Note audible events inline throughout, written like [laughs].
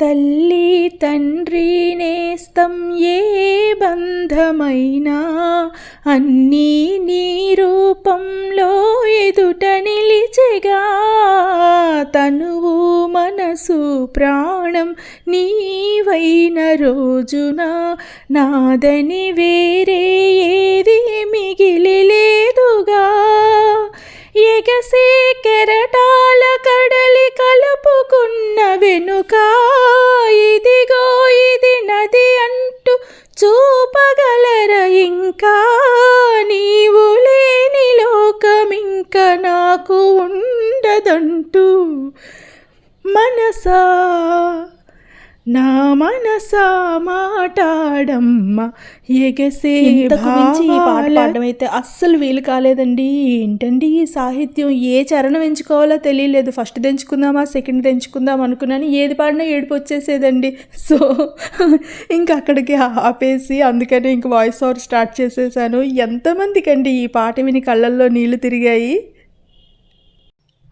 తల్లి తండ్రి నేస్తం ఏ బంధమైనా అన్నీ నీ రూపంలో ఎదుట నిలిచెగా. తనువు మనసు ప్రాణం నీవైన రోజున నాదని వేరే ఏది మిగిలి లేదుగా ఎగసే కెరటాల కడలి కలుపుకున్న వెనుక ఇదిగో ఇది నది అంటూ చూపగలర ఇంకా. నీవు లేని లోకమింక నాకు ఉండదంటూ మనసా. నా మనసా మాటాడమ్మ ఎగసే మించి ఈ పాట పాడడం అయితే అస్సలు వీలు కాలేదండి. ఏంటండి ఈ సాహిత్యం? ఏ చరణం ఎంచుకోవాలో తెలియలేదు. ఫస్ట్ తెంచుకుందామా సెకండ్ తెంచుకుందాం అనుకున్నాను. ఏది పాడినా ఏడుపు వచ్చేసేదండి. సో ఇంకా అక్కడికి ఆపేసి అందుకని ఇంక వాయిస్ ఓవర్ స్టార్ట్ చేసేసాను. ఎంతమందికి అండి ఈ పాట విని కళ్ళల్లో నీళ్ళు తిరిగాయి?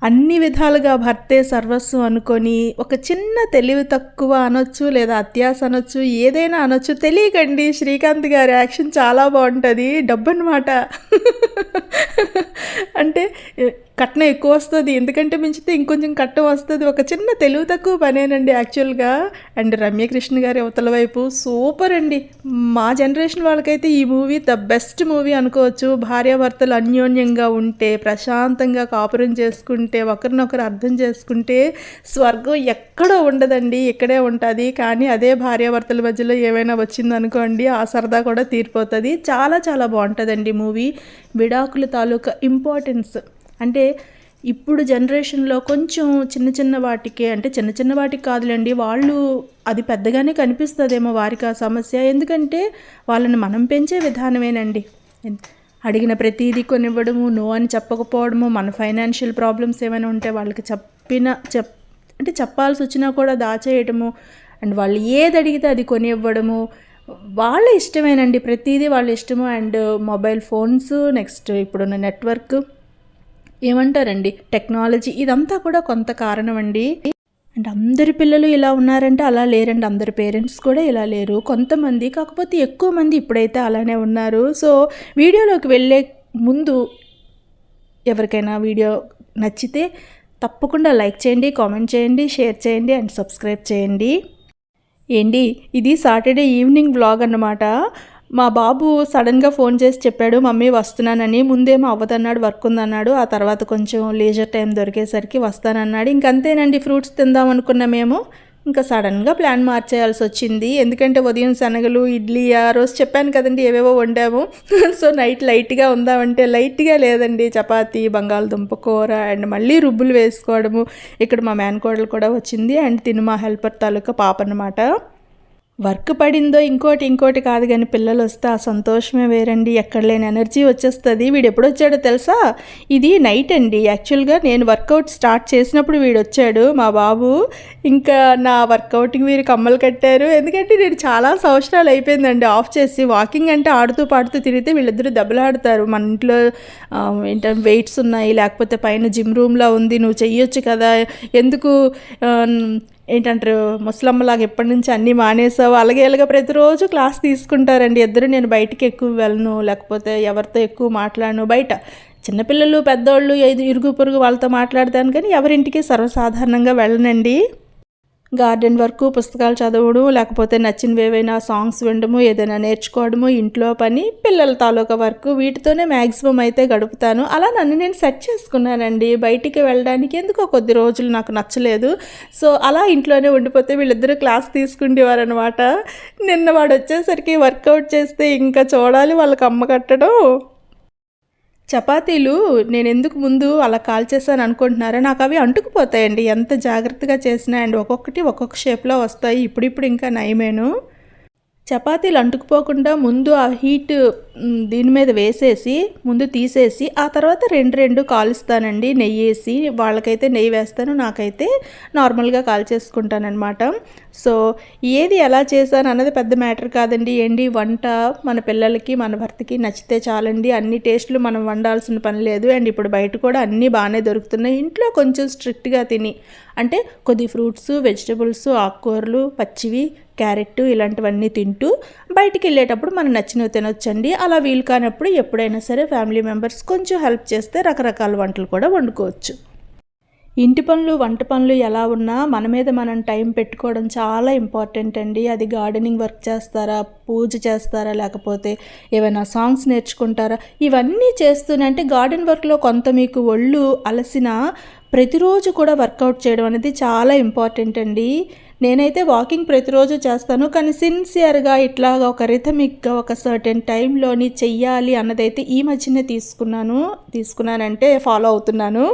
అన్ని విధాలుగా భర్తే సర్వస్వం అనుకొని ఒక చిన్న తెలివి తక్కువ అనొచ్చు లేదా అత్యాస అనొచ్చు ఏదైనా అనొచ్చు. తెలియకండి శ్రీకాంత్ గారి యాక్షన్ చాలా బాగుంటుంది. డబ్బు అనమాట అంటే కట్నం ఎక్కువ వస్తుంది. ఎందుకంటే మించితే ఇంకొంచెం కట్నం వస్తుంది. ఒక చిన్న తెలివి తక్కువ పనేనండి యాక్చువల్గా. అండ్ రమ్యకృష్ణ గారి అవతల వైపు సూపర్ అండి. మా జనరేషన్ వాళ్ళకైతే ఈ మూవీ ద బెస్ట్ మూవీ అనుకోవచ్చు. భార్యాభర్తలు అన్యోన్యంగా ఉంటే ప్రశాంతంగా కాపురం చేసుకుంటే ఒకరినొకరు అర్థం చేసుకుంటే స్వర్గం ఎక్కడో ఉండదండి. ఇక్కడే ఉంటుంది. కానీ అదే భార్యాభర్తల మధ్యలో ఏమైనా వచ్చిందనుకోండి ఆ సరదా కూడా తీరిపోతుంది. చాలా చాలా బాగుంటుందండి మూవీ. విడాకుల తాలూకా ఇంపార్టెన్స్. అంటే ఇప్పుడు జనరేషన్లో కొంచెం చిన్న చిన్న వాటికే అంటే చిన్న చిన్న వాటికి కాదులేండి వాళ్ళు అది పెద్దగానే కనిపిస్తుందేమో వారికి ఆ సమస్య. ఎందుకంటే వాళ్ళని మనం పెంచే విధానమేనండి. అడిగిన ప్రతిదీ కొనివ్వడము నో అని చెప్పకపోవడము మన ఫైనాన్షియల్ ప్రాబ్లమ్స్ ఏమైనా ఉంటే వాళ్ళకి చెప్పిన చెప్ అంటే చెప్పాల్సి వచ్చినా కూడా దాచేయటము. అండ్ వాళ్ళు ఏది అడిగితే అది కొనివ్వడము. వాళ్ళ ఇష్టమేనండి ప్రతిదీ వాళ్ళ ఇష్టము. అండ్ మొబైల్ ఫోన్స్ నెక్స్ట్ ఇప్పుడున్న నెట్వర్క్ ఏమంటారండి? టెక్నాలజీ ఇదంతా కూడా కొంత కారణం అండి అండ్ అందరి పిల్లలు ఇలా ఉన్నారంటే అలా లేరండి. అందరి పేరెంట్స్ కూడా ఇలా లేరు. కొంతమంది కాకపోతే ఎక్కువ మంది ఇప్పుడైతే అలానే ఉన్నారు. సో వీడియోలోకి వెళ్ళే ముందు ఎవరికైనా వీడియో నచ్చితే తప్పకుండా లైక్ చేయండి కామెంట్ చేయండి షేర్ చేయండి అండ్ సబ్స్క్రైబ్ చేయండి. ఏంటి? ఇది సాటర్డే ఈవినింగ్ వ్లాగ్ అన్నమాట. మా బాబు సడన్గా ఫోన్ చేసి చెప్పాడు మమ్మీ వస్తున్నానని ముందేమో అవ్వదన్నాడు వర్క్ ఉందన్నాడు ఆ తర్వాత కొంచెం లేజర్ టైం దొరికేసరికి వస్తానన్నాడు. ఇంకంతేనండి ఫ్రూట్స్ తిందాం అనుకున్న మేము. ఇంకా సడన్గా ప్లాన్ మార్చేయాల్సి వచ్చింది. ఎందుకంటే ఉదయం శనగలు ఇడ్లీ ఆ రోజు చెప్పాను కదండి ఏవేవో వండాము. [laughs] సో నైట్ లైట్గా ఉందామంటే లైట్గా లేదండి. చపాతి బంగాళదుంప కూర అండ్ మళ్ళీ రుబ్బులు వేసుకోవడము. ఇక్కడ మా మేనకోడలు కూడా వచ్చింది అండ్ తిను మా హెల్పర్ తాలూకా పాప అన్నమాట వర్క్ పడిందో ఇంకోటి ఇంకోటి కాదు కానీ పిల్లలు వస్తే ఆ సంతోషమే వేరండి. ఎక్కడ లేని ఎనర్జీ వచ్చేస్తుంది. వీడు ఎప్పుడు వచ్చాడో తెలుసా? ఇది నైట్ అండి. యాక్చువల్గా నేను వర్కౌట్ స్టార్ట్ చేసినప్పుడు వీడు వచ్చాడు మా బాబు. ఇంకా నా వర్కౌట్కి వీరు కమ్మలు కట్టారు. ఎందుకంటే నేను చాలా సంవత్సరాలు అయిపోయిందండి. ఆఫ్ చేసి వాకింగ్ అంటే ఆడుతూ పాడుతూ తిరిగితే వీళ్ళిద్దరూ దెబ్బలాడతారు. మన ఇంట్లో ఏంటంటే వెయిట్స్ ఉన్నాయి. లేకపోతే పైన జిమ్ రూమ్లో ఉంది. నువ్వు చెయ్యొచ్చు కదా. ఎందుకు ఏంటంటారు ముసలమ్మలాగా ఎప్పటి నుంచి అన్నీ మానేసావు అలాగే ఇలాగ ప్రతిరోజు క్లాస్ తీసుకుంటారండి. ఇద్దరు నేను బయటికి ఎక్కువ వెళ్ళను లేకపోతే ఎవరితో ఎక్కువ మాట్లాడను. బయట చిన్నపిల్లలు పెద్దోళ్ళు ఇరుగు పొరుగు వాళ్ళతో మాట్లాడతాను కానీ ఎవరింటికి సర్వసాధారణంగా వెళ్ళనండి. గార్డెన్ వర్క్ పుస్తకాలు చదవడం లేకపోతే నచ్చినవి ఏవైనా సాంగ్స్ వినడము ఏదైనా నేర్చుకోవడము ఇంట్లో పని పిల్లల తాలూకా వర్క్ వీటితోనే మ్యాక్సిమం అయితే గడుపుతాను. అలా నన్ను నేను సెట్ చేసుకున్నానండి. బయటికి వెళ్ళడానికి ఎందుకో కొద్ది రోజులు నాకు నచ్చలేదు. సో అలా ఇంట్లోనే ఉండిపోతే వీళ్ళిద్దరూ క్లాస్ తీసుకుండేవారనమాట నిన్న వాడు వచ్చేసరికి వర్కౌట్ చేస్తే ఇంకా చూడాలి వాళ్ళకి అమ్మ కట్టడం. చపాతీలు నేను ఎందుకు ముందు అలా కాల్ చేశాను అనుకుంటున్నారా? నాకు అవి అంటుకుపోతాయండి. ఎంత జాగ్రత్తగా చేసినా అండ్ ఒక్కొక్కటి ఒక్కొక్క షేప్లో వస్తాయి. ఇప్పుడిప్పుడు ఇంకా నయమేను. చపాతీలు అంటుకుపోకుండా ముందు ఆ హీట్ దీని మీద వేసేసి ముందు తీసేసి ఆ తర్వాత రెండు రెండు కాలుస్తానండి నెయ్యి వేసి వాళ్ళకైతే నెయ్యి వేస్తాను నాకైతే నార్మల్గా కాల్ చేసుకుంటానమాట సో ఏది ఎలా చేశాను అన్నది పెద్ద మ్యాటర్ కాదండి. ఏంటి? వంట మన పిల్లలకి మన భర్తకి నచ్చితే చాలండి. అన్ని టేస్ట్లు మనం వండాల్సిన పని లేదు. అండ్ ఇప్పుడు బయట కూడా అన్నీ బాగానే దొరుకుతున్నాయి. ఇంట్లో కొంచెం స్ట్రిక్ట్గా తిని అంటే కొద్ది ఫ్రూట్స్ వెజిటబుల్స్ ఆకుకూరలు పచ్చివి క్యారెట్ ఇలాంటివన్నీ తింటూ బయటికి వెళ్ళేటప్పుడు మనం నచ్చినవి తినొచ్చండి. అలా వీలు కానప్పుడు ఎప్పుడైనా సరే ఫ్యామిలీ మెంబర్స్ కొంచెం హెల్ప్ చేస్తే రకరకాల వంటలు కూడా వండుకోవచ్చు. ఇంటి పనులు వంట పనులు ఎలా ఉన్నా మన మీద మనం టైం పెట్టుకోవడం చాలా ఇంపార్టెంట్ అండి. అది గార్డెనింగ్ వర్క్ చేస్తారా పూజ చేస్తారా లేకపోతే ఏమైనా సాంగ్స్ నేర్చుకుంటారా? ఇవన్నీ చేస్తూనే అంటే గార్డెన్ వర్క్లో కొంత మీకు ఒళ్ళు అలసిన ప్రతిరోజు కూడా వర్కౌట్ చేయడం అనేది చాలా ఇంపార్టెంట్ అండి. నేనైతే వాకింగ్ ప్రతిరోజు చేస్తాను కానీ సిన్సియర్గా ఇట్లాగా ఒక రిథమిక్గా ఒక సర్టెన్ టైంలోని చెయ్యాలి అన్నదైతే ఈ మధ్యనే తీసుకున్నాను తీసుకున్నానంటే ఫాలో అవుతున్నాను.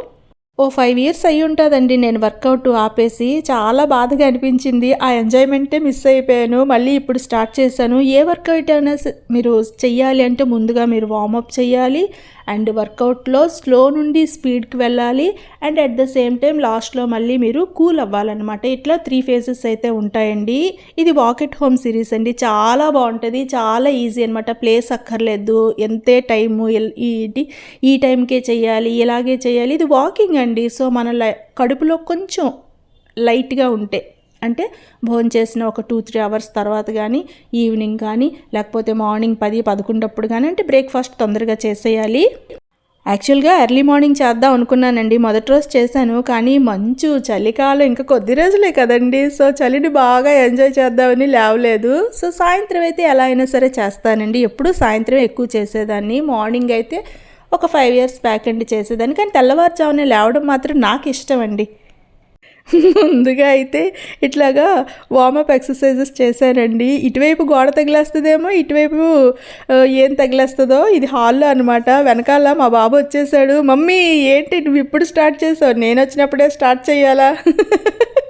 ఓ ఫైవ్ ఇయర్స్ అయి ఉంటుందండి నేను వర్కౌట్ ఆపేసి చాలా బాధగా అనిపించింది. ఆ ఎంజాయ్మెంటే మిస్ అయిపోయాను మళ్ళీ ఇప్పుడు స్టార్ట్ చేశాను. ఏ వర్కౌట్ అయినా మీరు చెయ్యాలి అంటే ముందుగా మీరు వార్మప్ చేయాలి అండ్ వర్కౌట్లో స్లో నుండి స్పీడ్కి వెళ్ళాలి. And at the same time లాస్ట్లో మళ్ళీ మీరు కూల్ అవ్వాలన్నమాట. ఇట్లా త్రీ ఫేజెస్ అయితే ఉంటాయండి. ఇది వాక్ ఎట్ హోమ్ సిరీస్ అండి. చాలా బాగుంటుంది. చాలా ఈజీ అనమాట ప్లేస్ అక్కర్లేదు ఎంతే టైము ఈ ఈ టైంకే చేయాలి. ఇలాగే చేయాలి. ఇది వాకింగ్ అండి. సో మన లై కడుపులో కొంచెం లైట్గా ఉంటే అంటే భోంచేసిన ఒక టూ త్రీ అవర్స్ తర్వాత కానీ ఈవినింగ్ కానీ లేకపోతే మార్నింగ్ పది పదకొండప్పుడు కానీ అంటే బ్రేక్ఫాస్ట్ తొందరగా చేసేయాలి. యాక్చువల్గా ఎర్లీ మార్నింగ్ చేద్దాం అనుకున్నానండి. మొదటి రోజు చేశాను. కానీ మంచు చలికాలం ఇంకా కొద్ది రోజులే కదండి. సో చలిని బాగా ఎంజాయ్ చేద్దామని లేవలేదు. సో సాయంత్రం అయితే ఎలా అయినా సరే చేస్తానండి. ఎప్పుడు సాయంత్రం ఎక్కువ చేసేదాన్ని. మార్నింగ్ అయితే ఒక ఫైవ్ ఇయర్స్ బ్యాక్ అండి చేసేదాన్ని. కానీ తెల్లవారుజామునే లేవడం మాత్రం నాకు ఇష్టం అండి. ముందుగా అయితే ఇట్లాగా వార్మప్ ఎక్సర్సైజెస్ చేశానండి. ఇటువైపు గోడ తగిలేస్తుందేమో ఇటువైపు ఏం తగిలేస్తుందో ఇది హాల్లో అనమాట వెనకాల మా బాబు వచ్చేసాడు. మమ్మీ ఏంటి నువ్వు ఇప్పుడు స్టార్ట్ చేసావు? నేను వచ్చినప్పుడే స్టార్ట్ చేయాలా [laughs]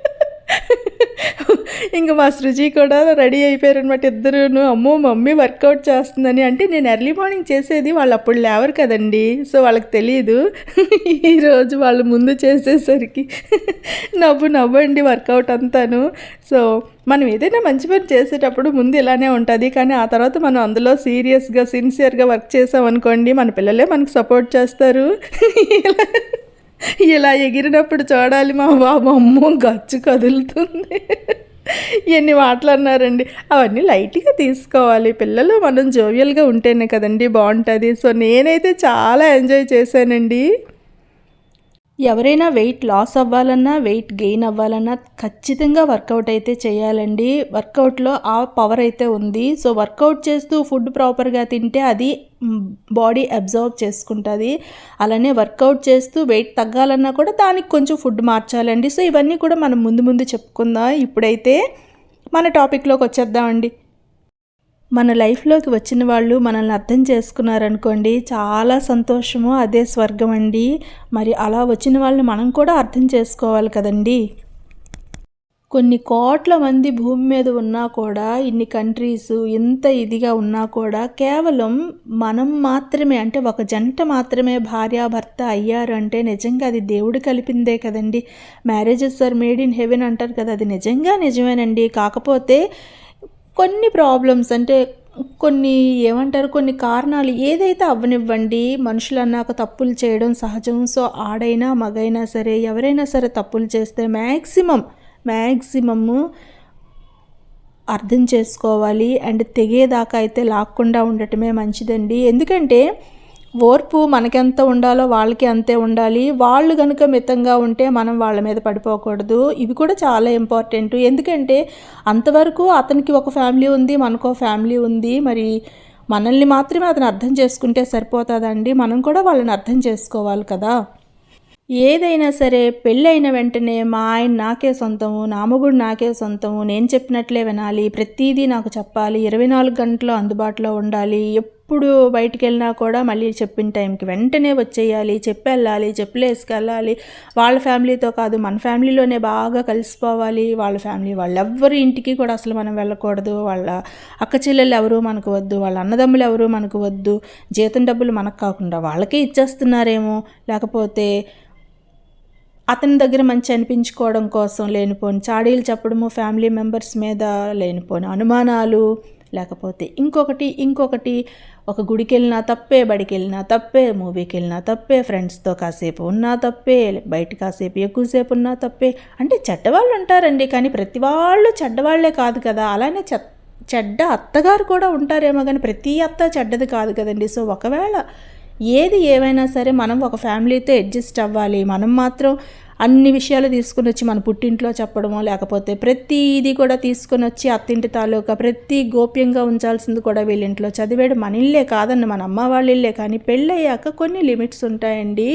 ఇంకా మా సృజి కూడా రెడీ అయిపోయారు అనమాట ఇద్దరును. అమ్మో మమ్మీ వర్కౌట్ చేస్తుందని. అంటే నేను ఎర్లీ మార్నింగ్ చేసేది వాళ్ళు అప్పుడు లేవరు కదండి. సో వాళ్ళకి తెలియదు ఈరోజు వాళ్ళు ముందు చేసేసరికి నవ్వు నవ్వండి వర్కౌట్ అంతాను. సో మనం ఏదైనా మంచి పని చేసేటప్పుడు ముందు ఇలానే ఉంటుంది. కానీ ఆ తర్వాత మనం అందులో సీరియస్గా సిన్సియర్గా వర్క్ చేసామనుకోండి మన పిల్లలే మనకు సపోర్ట్ చేస్తారు. ఇలా ఇలా ఎగిరినప్పుడు చూడాలి మా బాబు. అమ్మో గచ్చు కదులుతుంది. ఎన్ని మాటలు అన్నారండి అవన్నీ లైట్గా తీసుకోవాలి. పిల్లలు మనం జోవియల్గా ఉంటేనే కదండి బాగుంటుంది సో నేనైతే చాలా ఎంజాయ్ చేశానండి. ఎవరైనా వెయిట్ లాస్ అవ్వాలన్నా వెయిట్ గెయిన్ అవ్వాలన్నా ఖచ్చితంగా వర్కౌట్ అయితే చేయాలండి. వర్కౌట్లో ఆ పవర్ అయితే ఉంది. సో వర్కౌట్ చేస్తూ ఫుడ్ ప్రాపర్గా తింటే అది బాడీ అబ్జర్వ్ చేసుకుంటుంది. అలానే వర్కౌట్ చేస్తూ వెయిట్ తగ్గాలన్నా కూడా దానికి కొంచెం ఫుడ్ మార్చాలండి. సో ఇవన్నీ కూడా మనం ముందు ముందు చెప్పుకుందాం. ఇప్పుడైతే మన టాపిక్లోకి వచ్చేద్దామండి. మన లైఫ్లోకి వచ్చిన వాళ్ళు మనల్ని అర్థం చేసుకున్నారనుకోండి చాలా సంతోషము అదే స్వర్గం అండి. మరి అలా వచ్చిన వాళ్ళని మనం కూడా అర్థం చేసుకోవాలి కదండి. కొన్ని కోట్ల మంది భూమి మీద ఉన్నా కూడా ఇన్ని కంట్రీస్ ఇంత ఇదిగా ఉన్నా కూడా కేవలం మనం మాత్రమే అంటే ఒక జంట మాత్రమే భార్యాభర్త అయ్యారు అంటే నిజంగా అది దేవుడు కలిపిందే కదండి. Marriages are made in heaven అంటారు కదా అది నిజంగా నిజమేనండి. కాకపోతే కొన్ని ప్రాబ్లమ్స్ అంటే కొన్ని ఏమంటారు కొన్ని కారణాలు ఏదైతే అవ్వనివ్వండి మనుషులు అన్నాక తప్పులు చేయడం సహజం. సో ఆడైనా మగైనా సరే ఎవరైనా సరే తప్పులు చేస్తే మ్యాక్సిమం మ్యాక్సిమము అర్థం చేసుకోవాలి. అండ్ తెగేదాకా అయితే లాక్కుండా ఉండటమే మంచిదండి. ఎందుకంటే ఓర్పు మనకెంత ఉండాలో వాళ్ళకి అంతే ఉండాలి. వాళ్ళు కనుక మితంగా ఉంటే మనం వాళ్ళ మీద పడిపోకూడదు. ఇవి కూడా చాలా ఇంపార్టెంట్. ఎందుకంటే అంతవరకు అతనికి ఒక ఫ్యామిలీ ఉంది మనకో ఫ్యామిలీ ఉంది. మరి మనల్ని మాత్రమే అతను అర్థం చేసుకుంటే సరిపోతుందండి. మనం కూడా వాళ్ళని అర్థం చేసుకోవాలి కదా. ఏదైనా సరే పెళ్ళైన వెంటనే మా ఆయన నాకే సొంతము నా మొగుడు నాకే సొంతము నేను చెప్పినట్లే వినాలి. ప్రతిదీ నాకు చెప్పాలి. ఇరవై నాలుగు గంటలు అందుబాటులో ఉండాలి. ఎప్పుడు బయటికి వెళ్ళినా కూడా మళ్ళీ చెప్పిన టైంకి వెంటనే వచ్చేయాలి చెప్పెళ్ళాలి చెప్పులేసుకెళ్ళాలి వాళ్ళ ఫ్యామిలీతో కాదు మన ఫ్యామిలీలోనే బాగా కలిసిపోవాలి. వాళ్ళ ఫ్యామిలీ వాళ్ళెవ్వరి ఇంటికి కూడా అసలు మనం వెళ్ళకూడదు. వాళ్ళ అక్క చెల్లెలు ఎవరు మనకు వద్దు వాళ్ళ అన్నదమ్ములు ఎవరు మనకు వద్దు. జీతం డబ్బులు మనకు కాకుండా వాళ్ళకే ఇచ్చేస్తున్నారేమో. లేకపోతే అతని దగ్గర మంచి అనిపించుకోవడం కోసం లేనిపోని చాడీలు చెప్పడము ఫ్యామిలీ మెంబర్స్ మీద లేనిపోని అనుమానాలు లేకపోతే ఇంకొకటి ఇంకొకటి. ఒక గుడికి వెళ్ళినా తప్పే బడికి వెళ్ళినా తప్పే మూవీకి వెళ్ళినా తప్పే ఫ్రెండ్స్తో కాసేపు ఉన్నా తప్పే బయట కాసేపు ఎక్కువసేపు ఉన్నా తప్పే. అంటే చెడ్డవాళ్ళు ఉంటారండి కానీ ప్రతి వాళ్ళు చెడ్డవాళ్ళే కాదు కదా. అలానే చె చెడ్డ అత్తగారు కూడా ఉంటారేమో కానీ ప్రతి అత్త చెడ్డది కాదు కదండి. సో ఒకవేళ ఏది ఏమైనా సరే మనం ఒక ఫ్యామిలీతో అడ్జస్ట్ అవ్వాలి. మనం మాత్రం అన్ని విషయాలు తీసుకుని వచ్చి మన పుట్టింట్లో చెప్పడమో లేకపోతే ప్రతిది కూడా తీసుకొని వచ్చి అత్తింటి తాలూకా ప్రతి గోప్యంగా ఉంచాల్సింది కూడా వీళ్ళింట్లో. చదివాడు మన ఇల్లే కాదండి మన అమ్మ వాళ్ళ ఇల్లే. కానీ పెళ్ళయ్యాక కొన్ని లిమిట్స్ ఉంటాయండి.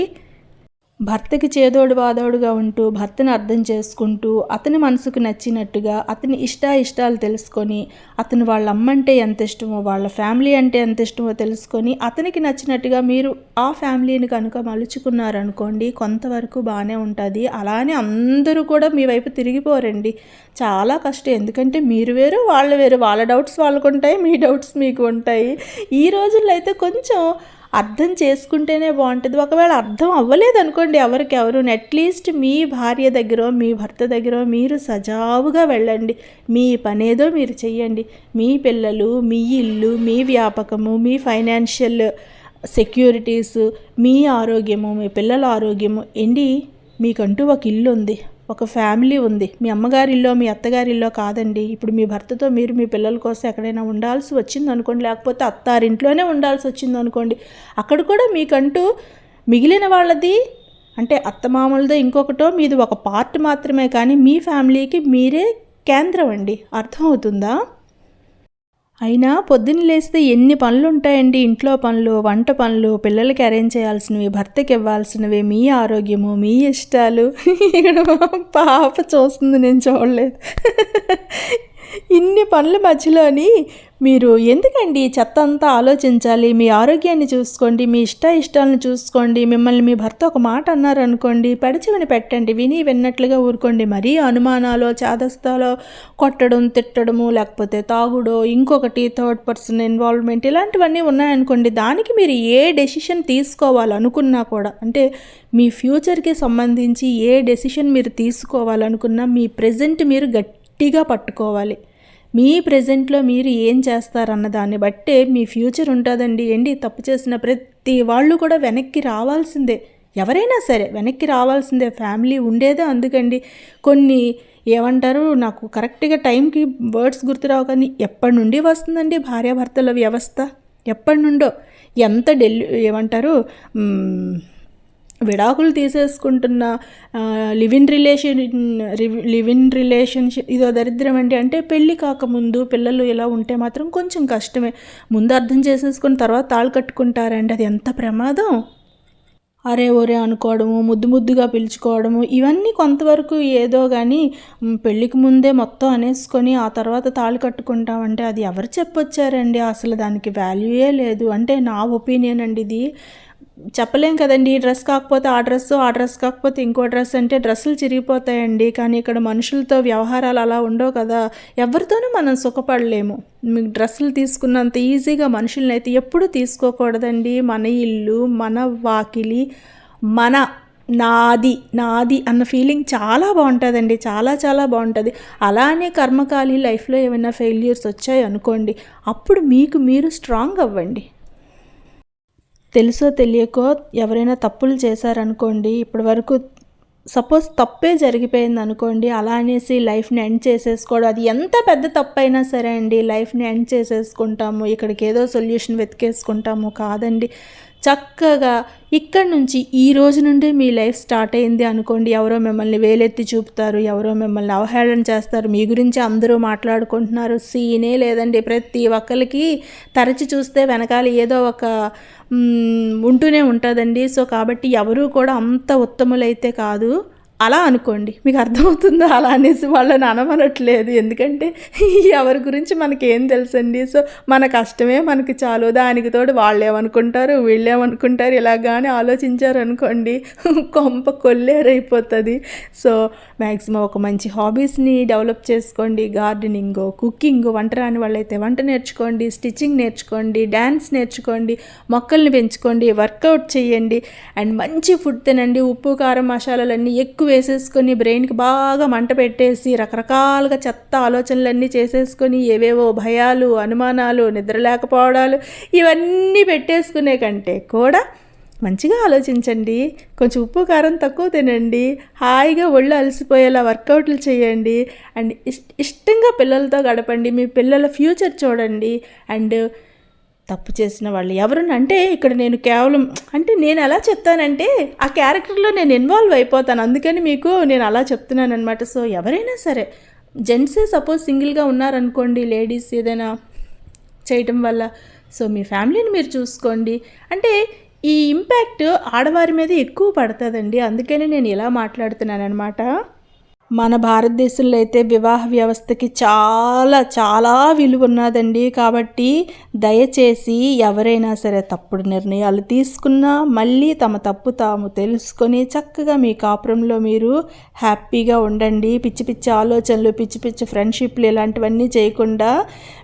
భర్తకి చేదోడు వాదోడుగా ఉంటూ భర్తను అర్థం చేసుకుంటూ అతని మనసుకు నచ్చినట్టుగా అతని ఇష్ట ఇష్టాలు తెలుసుకొని అతను వాళ్ళ అమ్మ అంటే ఎంత ఇష్టమో వాళ్ళ ఫ్యామిలీ అంటే ఎంత ఇష్టమో తెలుసుకొని అతనికి నచ్చినట్టుగా మీరు ఆ ఫ్యామిలీని కనుక మలుచుకున్నారనుకోండి కొంతవరకు బాగానే ఉంటుంది. అలానే అందరూ కూడా మీ వైపు తిరిగిపోరండి. చాలా కష్టం. ఎందుకంటే మీరు వేరు వాళ్ళు వేరు. వాళ్ళ డౌట్స్ వాళ్ళకు ఉంటాయి మీ డౌట్స్ మీకు ఉంటాయి ఈ రోజుల్లో అయితే కొంచెం అర్థం చేసుకుంటేనే బాగుంటుంది. ఒకవేళ అర్థం అవ్వలేదు అనుకోండి ఎవరికి ఎవరు అట్లీస్ట్ మీ భార్య దగ్గర మీ భర్త దగ్గర మీరు సజావుగా వెళ్ళండి. మీ పనేదో మీరు చెయ్యండి. మీ పిల్లలు మీ ఇల్లు మీ వ్యాపకము మీ ఫైనాన్షియల్ సెక్యూరిటీస్ మీ ఆరోగ్యము మీ పిల్లల ఆరోగ్యము ఏంటి? మీకంటూ ఒక ఇల్లు ఉంది ఒక ఫ్యామిలీ ఉంది. మీ అమ్మగారిల్లో మీ అత్తగారిల్లో కాదండి. ఇప్పుడు మీ భర్తతో మీరు మీ పిల్లల కోసం ఎక్కడైనా ఉండాల్సి వచ్చింది అనుకోండి. లేకపోతే అత్తారింట్లోనే ఉండాల్సి వచ్చింది అనుకోండి. అక్కడ కూడా మీకంటూ మిగిలిన వాళ్ళది అంటే అత్తమామలదో ఇంకొకటో మీది ఒక పార్ట్ మాత్రమే. కానీ మీ ఫ్యామిలీకి మీరే కేంద్రం అండి. అర్థమవుతుందా? అయినా పొద్దున్న లేస్తే ఎన్ని పనులు ఉంటాయండి ఇంట్లో పనులు వంట పనులు పిల్లలకి అరేంజ్ చేయాల్సినవి భర్తకి ఇవ్వాల్సినవి మీ ఆరోగ్యము మీ ఇష్టాలు. [laughs] ఇక్కడ పాప చూస్తుంది నేను చూడలేదు. ఇన్ని పనుల మధ్యలోని మీరు ఎందుకండి చెత్త అంతా ఆలోచించాలి? మీ ఆరోగ్యాన్ని చూసుకోండి మీ ఇష్ట ఇష్టాలను చూసుకోండి మిమ్మల్ని మీ భర్త ఒక మాట అన్నారనుకోండి పెడచెవిని పెట్టండి విని విన్నట్లుగా ఊరుకోండి. మరీ అనుమానాలో చాదస్తాలో కొట్టడం తిట్టడము లేకపోతే తాగుడో ఇంకొకటి థర్డ్ పర్సన్ ఇన్వాల్వ్మెంట్ ఇలాంటివన్నీ ఉన్నాయనుకోండి దానికి మీరు ఏ డెసిషన్ తీసుకోవాలనుకున్నా కూడా అంటే మీ ఫ్యూచర్కి సంబంధించి ఏ డెసిషన్ మీరు తీసుకోవాలనుకున్నా మీ ప్రజెంట్ మీరు గట్టి గట్టిగా పట్టుకోవాలి. మీ ప్రజెంట్లో మీరు ఏం చేస్తారన్న దాన్ని బట్టే మీ ఫ్యూచర్ ఉంటుందండి. ఏంటి? తప్పు చేసిన ప్రతి వాళ్ళు కూడా వెనక్కి రావాల్సిందే. ఎవరైనా సరే వెనక్కి రావాల్సిందే. ఫ్యామిలీ ఉండేదే అందుకండి. కొన్ని ఏమంటారు? నాకు కరెక్ట్గా టైంకి వర్డ్స్ గుర్తురావు కానీ ఎప్పటి నుండి వస్తుందండి భార్యాభర్తల వ్యవస్థ? ఎప్పటి నుండో? ఎంత డెలి ఏమంటారు? విడాకులు తీసేసుకుంటున్న live in relation live in relationship ఇదో దరిద్రం అండి అంటే పెళ్ళి కాకముందు పిల్లలు ఇలా ఉంటే మాత్రం కొంచెం కష్టమే. ముందు అర్థం చేసేసుకుని తర్వాత తాళ్ళు కట్టుకుంటారండి. అది ఎంత ప్రమాదం? అరే ఒరే అనుకోవడము ముద్దు ముద్దుగా పిలుచుకోవడము ఇవన్నీ కొంతవరకు ఏదో కానీ పెళ్ళికి ముందే మొత్తం అనేసుకొని ఆ తర్వాత తాళి కట్టుకుంటామంటే అది ఎవరు చెప్పొచ్చారండి? అసలు దానికి వాల్యూయే లేదు. అంటే నా ఒపీనియన్ అండి ఇది. చెప్పలేం కదండి. ఈ డ్రెస్ కాకపోతే ఆ డ్రెస్ ఆ డ్రెస్ కాకపోతే ఇంకో డ్రెస్ అంటే డ్రెస్సులు చిరిగిపోతాయండి. కానీ ఇక్కడ మనుషులతో వ్యవహారాలు అలా ఉండవు కదా. ఎవరితోనూ మనం సుఖపడలేము. మీకు డ్రెస్సులు తీసుకున్నంత ఈజీగా మనుషుల్ని అయితే ఎప్పుడూ తీసుకోకూడదండి. మన ఇల్లు మన వాకిలి మన నాది నాది అన్న ఫీలింగ్ చాలా బాగుంటుందండి. చాలా చాలా బాగుంటుంది. అలానే కర్మకాలి లైఫ్లో ఏమైనా ఫెయిల్యూర్స్ వచ్చాయి అనుకోండి అప్పుడు మీకు మీరు స్ట్రాంగ్ అవ్వండి. తెలుసో తెలియకో ఎవరైనా తప్పులు చేశారనుకోండి ఇప్పటి వరకు సపోజ్ తప్పే జరిగిపోయింది అనుకోండి అలా అనేసి లైఫ్ని ఎండ్ చేసేసుకోవడం అది ఎంత పెద్ద తప్పు అయినా సరే అండి లైఫ్ని ఎండ్ చేసేసుకుంటాము ఇక్కడికి ఏదో సొల్యూషన్ వెతికేసుకుంటాము కాదండి. చక్కగా ఇక్కడ నుంచి ఈ రోజు నుండి మీ లైఫ్ స్టార్ట్ అయింది అనుకోండి. ఎవరో మిమ్మల్ని వేలెత్తి చూపుతారు ఎవరో మిమ్మల్ని అవహేళన చేస్తారు. మీ గురించి అందరూ మాట్లాడుకుంటున్నారు. సీనే లేదండి. ప్రతి ఒక్కరికి తరచి చూస్తే వెనకాల ఏదో ఒక ఉంటూనే ఉంటుందండి. సో కాబట్టి ఎవరూ కూడా అంత ఉత్తములైతే కాదు. అలా అనుకోండి. మీకు అర్థమవుతుందా? అలా అనేసి వాళ్ళని అనమనట్లేదు. ఎందుకంటే [laughs] ఎవరి గురించి మనకేం తెలుసండి? సో మన కష్టమే మనకి చాలు. దానికి తోడు వాళ్ళు ఏమనుకుంటారు వీళ్ళు ఏమనుకుంటారు ఇలాగానే ఆలోచించారు అనుకోండి [laughs] కొంప కొల్లేరైపోతుంది. సో మ్యాక్సిమం ఒక మంచి హాబీస్ని డెవలప్ చేసుకోండి. గార్డెనింగ్ కుకింగ్ వంట రాని వాళ్ళైతే వంట నేర్చుకోండి స్టిచ్చింగ్ నేర్చుకోండి డ్యాన్స్ నేర్చుకోండి మొక్కల్ని పెంచుకోండి వర్కౌట్ చేయండి అండ్ మంచి ఫుడ్ తినండి. ఉప్పు కారం మసాలాలన్నీ ఎక్కువ ఎక్కువ వేసేసుకొని బ్రెయిన్కి బాగా మంట పెట్టేసి రకరకాలుగా చెత్త ఆలోచనలన్నీ చేసేసుకొని ఏవేవో భయాలు అనుమానాలు నిద్ర లేకపోవడాలు ఇవన్నీ పెట్టేసుకునే కంటే కూడా మంచిగా ఆలోచించండి. కొంచెం ఉప్పు కారం తక్కువ తినండి. హాయిగా ఒళ్ళు అలసిపోయేలా వర్కౌట్లు చేయండి. అండ్ ఇష్- ఇష్టంగా పిల్లలతో గడపండి. మీ పిల్లల ఫ్యూచర్ చూడండి. అండ్ తప్పు చేసిన వాళ్ళు ఎవరన్నా అంటే ఇక్కడ నేను కేవలం అంటే నేను ఎలా చెప్తానంటే ఆ క్యారెక్టర్లో నేను ఇన్వాల్వ్ అయిపోతాను. అందుకని మీకు నేను అలా చెప్తున్నాను అనమాట సో ఎవరైనా సరే జెంట్సే సపోజ్ సింగిల్గా ఉన్నారనుకోండి లేడీస్ ఏదైనా చేయటం వల్ల సో మీ ఫ్యామిలీని మీరు చూసుకోండి. అంటే ఈ ఇంపాక్ట్ ఆడవారి మీద ఎక్కువ పడుతుందండి. అందుకని నేను ఇలా మాట్లాడుతున్నాను అనమాట మన భారతదేశంలో అయితే వివాహ వ్యవస్థకి చాలా చాలా విలువ ఉన్నదండి కాబట్టి దయచేసి ఎవరైనా సరే తప్పుడు నిర్ణయాలు తీసుకున్నా మళ్ళీ తమ తప్పు తాము తెలుసుకొని చక్కగా మీ కాపురంలో మీరు హ్యాపీగా ఉండండి. పిచ్చి పిచ్చి ఆలోచనలు పిచ్చి పిచ్చి ఫ్రెండ్షిప్లు ఇలాంటివన్నీ చేయకుండా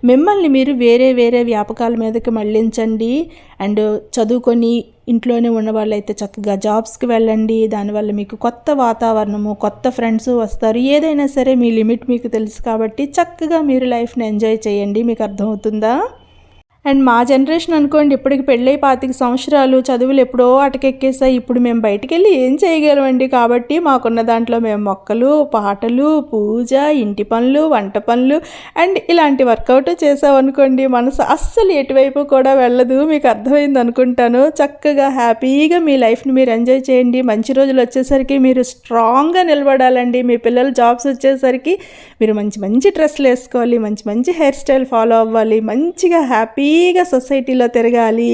మిమ్మల్ని మీరు వేరే వేరే వ్యాపకాల మీదకి మళ్ళించండి. అండ్ చదువుకొని ఇంట్లోనే ఉన్న వాళ్ళైతే చక్కగా జాబ్స్కి వెళ్ళండి దానివల్ల మీకు కొత్త వాతావరణము కొత్త ఫ్రెండ్స్ వస్తారు. ఏదైనా సరే మీ లిమిట్ మీకు తెలుసు కాబట్టి చక్కగా మీరు లైఫ్ని ఎంజాయ్ చేయండి. మీకు అర్థమవుతుందా? అండ్ మా జనరేషన్ అనుకోండి ఇప్పటికి పెళ్ళై పాతిక సంవత్సరాలు చదువులు ఎప్పుడో అటకెక్కేసాయి ఇప్పుడు మేము బయటికి వెళ్ళి ఏం చేయగలమండి? కాబట్టి మాకున్న దాంట్లో మేము మొక్కలు పాటలు పూజ ఇంటి పనులు వంట పనులు అండ్ ఇలాంటి వర్కౌట్ చేసామనుకోండి మనసు అస్సలు ఎటువైపు కూడా వెళ్ళదు. మీకు అర్థమైంది అనుకుంటాను. చక్కగా హ్యాపీగా మీ లైఫ్ని మీరు ఎంజాయ్ చేయండి. మంచి రోజులు వచ్చేసరికి మీరు స్ట్రాంగ్గా నిలబడాలండి. మీ పిల్లలు జాబ్స్ వచ్చేసరికి మీరు మంచి మంచి డ్రెస్సులు వేసుకోవాలి మంచి మంచి హెయిర్ స్టైల్ ఫాలో అవ్వాలి మంచిగా హ్యాపీ ఫ్రీగా సొసైటీలో తిరగాలి.